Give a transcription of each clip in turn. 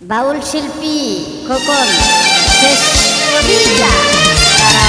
বাউল শিল্পী খোকন শেষ কবিতা তারা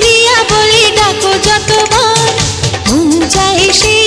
পিয়া বলে ডাকো যতবার। মন চাই সে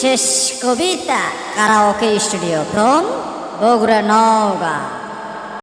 শেষ কবিতা karaoke studio from Bogura Naogaon